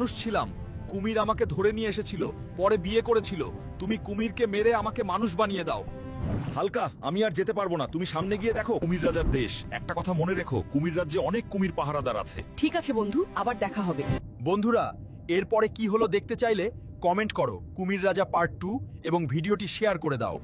মানুষ ছিলাম। কুমির আমাকে ধরে নিয়ে এসেছিল পরে বিয়ে করেছিল। তুমি কুমিরকে মেরে আমাকে মানুষ বানিয়ে দাও। হালকা আমি আর যেতে পারব না। তুমি সামনে গিয়ে দেখো কুমির রাজার দেশ। একটা কথা মনে রেখো কুমির রাজ্যে অনেক কুমির পাহারাদার আছে। ঠিক আছে বন্ধু আবার দেখা হবে। বন্ধুরা এরপরে কি হলো দেখতে চাইলে কমেন্ট করো। কুমির রাজা পার্ট টু এবং ভিডিওটি শেয়ার করে দাও।